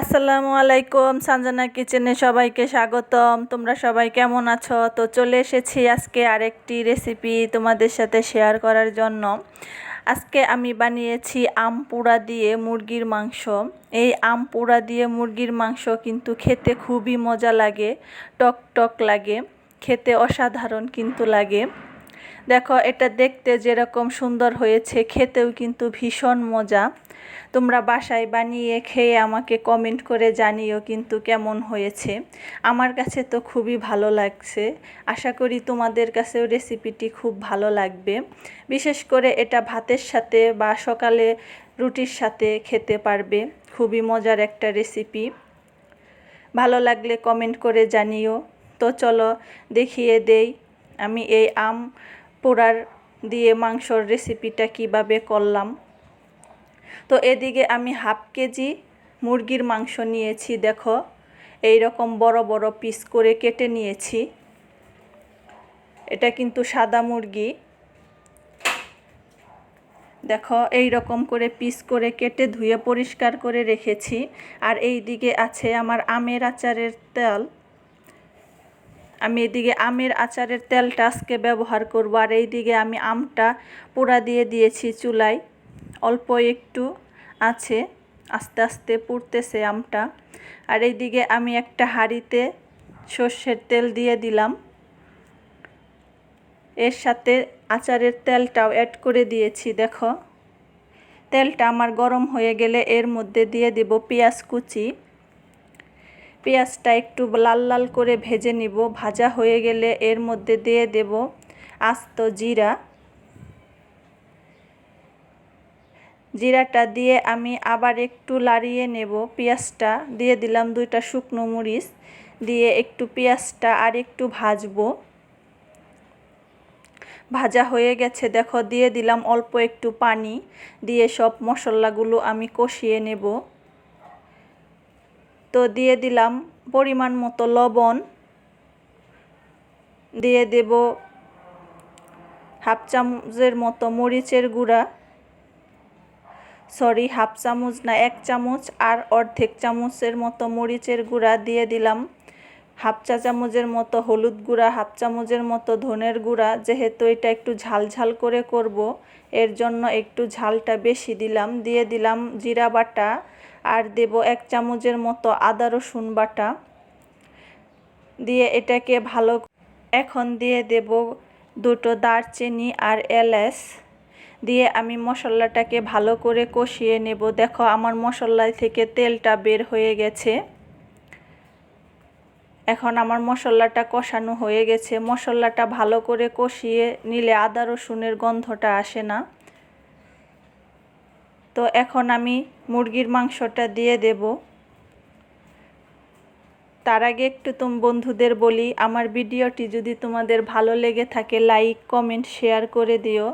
আসসালামু আলাইকুম, সানজানা কিচেনে সবাইকে স্বাগতম। তোমরা সবাই কেমন আছো? তো চলে এসেছি আজকে আরেকটি রেসিপি তোমাদের সাথে শেয়ার করার জন্য। আজকে আমি বানিয়েছি আম পোড়া দিয়ে মুরগির মাংস। এই আম পোড়া দিয়ে মুরগির মাংস কিন্তু খেতে খুবই মজা লাগে টক টক লাগে, খেতে অসাধারণ কিন্তু লাগে। দেখো, এটা দেখতে যেরকম সুন্দর হয়েছে, খেতেও কিন্তু ভীষণ মজা। তোমরা বাসায় বানিয়ে খেয়ে আমাকে কমেন্ট করে জানিও কিন্তু কেমন হয়েছে। আমার কাছে তো খুবই ভালো লাগছে। আশা করি তোমাদের কাছেও রেসিপিটি খুব ভালো লাগবে। বিশেষ করে এটা ভাতের সাথে বা সকালে রুটির সাথে খেতে পারবে। খুবই মজার একটা রেসিপি ভালো লাগলে কমেন্ট করে জানিও। তো চলো, দেখিয়ে দেই। আমি এই আম পোড়ার দিয়ে মাংসর রেসিপিটা কীভাবে করলাম? তো এদিকে আমি হাফ কেজি মুরগির মাংস নিয়েছি, দেখো। এই রকম বড় বড় পিস করে কেটে নিয়েছি। এটা কিন্তু সাদা মুরগি। দেখো এই রকম করে পিস করে কেটে ধুয়ে পরিষ্কার করে রেখেছি। আর এই দিকে আছে আমার আমের আচারের তেল। আমি এদিকে আমের আচারের তেলটা আজকে ব্যবহার করব, আর এই দিকে আমি আমটা পোড়া দিয়ে দিয়েছি চুলায়। অল্প একটু আছে, আস্তে আস্তে পুড়তেছে আমটা। আর এইদিকে আমি একটা হাঁড়িতে সর্ষের তেল দিয়ে দিলাম। এর সাথে আচারের তেলটাও অ্যাড করে দিয়েছি, দেখো। তেলটা আমার গরম হয়ে গেলে এর মধ্যে দিয়ে দেব পেঁয়াজ কুচি। পেঁয়াজটা একটু লাল লাল করে ভেজে নিব। ভাজা হয়ে গেলে এর মধ্যে দিয়ে দেব আস্ত জিরা। জিরাটা দিয়ে আমি আবার একটু লাড়িয়ে নেব পেঁয়াজটা। দিয়ে দিলাম দুইটা শুকনো মরিচ। দিয়ে একটু পেঁয়াজটা আর একটু ভাজবো। ভাজা হয়ে গেছে, দেখো। দিয়ে দিলাম অল্প একটু পানি। দিয়ে সব মশলাগুলো আমি কষিয়ে নেব। তো দিয়ে দিলাম পরিমাণ মতো লবণ। দিয়ে দেব হাফ চামচের মতো মরিচের গুঁড়া। সরি হাফ চামচ না, এক চামচ আর অর্ধেক চামচের মতো মরিচের গুঁড়া দিয়ে দিলাম। হাফ চা চামচের মতো হলুদ গুঁড়া, হাফ চামচের মতো ধনের গুঁড়া। যেহেতু এটা একটু ঝাল ঝাল করে করব, এর জন্য একটু ঝালটা বেশি দিলাম। দিয়ে দিলাম জিরা বাটা। আর দেব এক চামচের মতো আদা রসুন বাটা দিয়ে এটাকে ভালো এখন দিয়ে দেব দুটো দারচিনি আর এলাচ দিয়ে আমি মশলাটাকে ভালো করে কষিয়ে নেব। দেখো আমার মশলা থেকে তেলটা বের হয়ে গেছে। এখন আমার মশলাটা কষানো হয়ে গেছে। মশলাটা ভালো করে কষিয়ে নিলে আদা রসুনের গন্ধটা আসে না। তো এখন আমি মুরগির মাংসটা দিয়ে দেব। তার আগে একটু তুম বন্ধুদের বলি, আমার ভিডিওটি যদি তোমাদের ভালো লেগে থাকে, লাইক, কমেন্ট, শেয়ার করে দিও।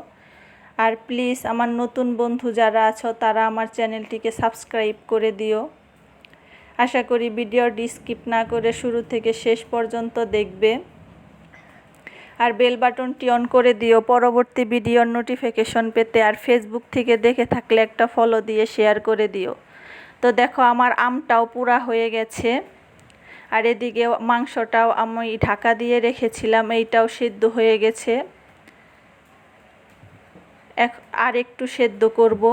আর প্লিজ, আমার নতুন বন্ধু যারা আছো, তারা আমার চ্যানেলটিকে সাবস্ক্রাইব করে দিও। আশা করি ভিডিওটি স্কিপ না করে শুরু থেকে শেষ পর্যন্ত দেখবে। আর বেল বাটনটি অন করে দিও। পরবর্তী ভিডিওর নোটিফিকেশন পেতে আর ফেসবুক থেকে দেখে থাকলে একটা ফলো দিয়ে শেয়ার করে দিও। তো দেখো আমার আমটাও পুরা হয়ে গেছে। আর এদিকে মাংসটাও আমি ঢাকা দিয়ে রেখেছিলাম, এইটাও সেদ্ধ হয়ে গেছে। এক আর একটু সেদ্ধ করব।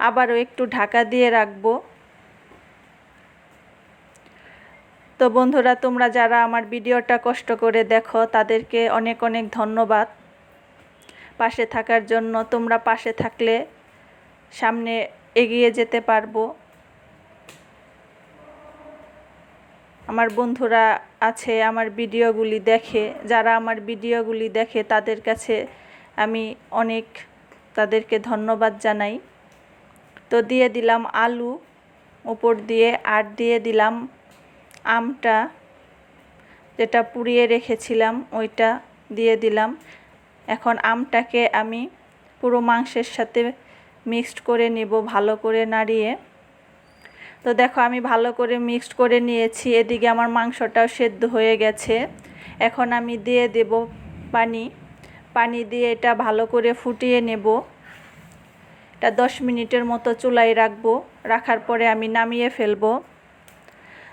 আবারও একটু ঢাকা দিয়ে রাখব। তো বন্ধুরা, তোমরা যারা আমার ভিডিওটা কষ্ট করে দেখো, তাদেরকে অনেক অনেক ধন্যবাদ। পাশে থাকার জন্য তোমরা পাশে থাকলে সামনে এগিয়ে যেতে পারব। আমার বন্ধুরা আছে, আমার ভিডিওগুলি দেখে, যারা আমার ভিডিওগুলি দেখে, তাদের কাছে আমি অনেক তাদেরকে ধন্যবাদ জানাই। তো দিয়ে দিলাম আলু, উপর দিয়ে আর দিয়ে দিলাম আমটা যেটা পুড়িয়ে রেখেছিলাম, ওইটা দিয়ে দিলাম। এখন আমটাকে আমি পুরো মাংসের সাথে মিক্সড করে নেব, ভালো করে নাড়িয়ে। তো দেখো, আমি ভালো করে মিক্সড করে নিয়েছি। এদিকে আমার মাংসটাও সেদ্ধ হয়ে গেছে। এখন আমি দিয়ে দেব পানি। পানি দিয়ে এটা ভালো করে ফুটিয়ে নেব। এটা দশ মিনিটের মতো চুলায় রাখব। রাখার পরে আমি নামিয়ে ফেলব।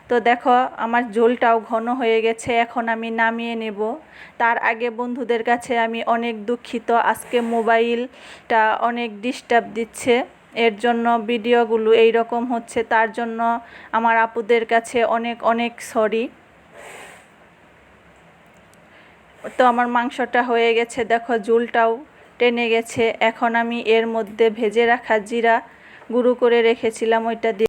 তো দেখো, আমার ঝোলটাও ঘন হয়ে গেছে, এখন আমি নামিয়ে নেব। তার আগে বন্ধুদের কাছে আমি অনেক দুঃখিত, আজকে মোবাইলটা অনেক ডিস্টার্ব দিচ্ছে, এর জন্য ভিডিওগুলো এই রকম হচ্ছে, তার জন্য আমার আপুদের কাছে অনেক অনেক সরি তো আমার মাংসটা হয়ে গেছে, দেখো ঝোলটাও টেনে গেছে, এখন আমি এর মধ্যে ভেজে রাখা জিরা গুঁড়ো করে রেখেছিলাম, ওইটা দিয়ে